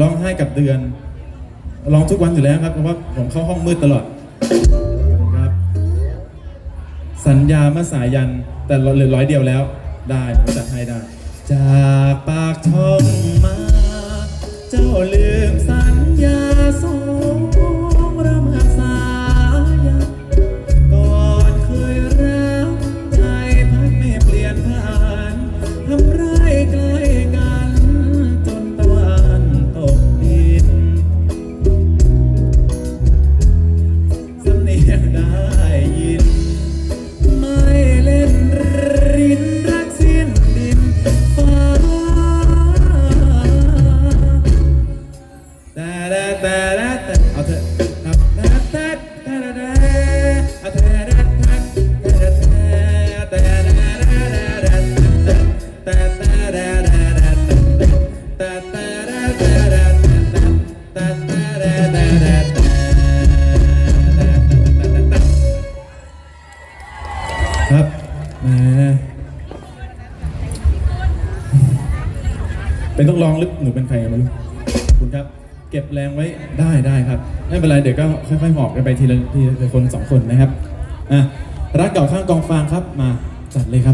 ร้องไห้กับเดือน ร้องทุกวันอยู่แล้วครับเพราะว่าผมเข้าห้องมืดตลอดครับ สัญญามื่อสายัน แต่เหลือร้อยเดียวแล้ว ได้ผมจัดให้ได้ จากปากช่องมา เจ้าลืมสัญญาสองเรามาสายันก่อนเคยรักใจพักไม่เปลี่ยนผ่านทำไร แต่แต่แต่เอาเถอะครับแต่แต่แต่แต่เอาเถอะแต่แต่แต่แต่แต่ครับเป็นต้องร้องหรือหนูเป็นใครกันไม่รู้คุณครับ เก็บแรงไว้ได้ได้ครับไม่เป็นไรเดี๋ยวก็ค่อยๆหมอบกันไปทีละทีละคนสองคนนะครับอะรักเก่าข้างกองฟางครับมาจัดเลยครับ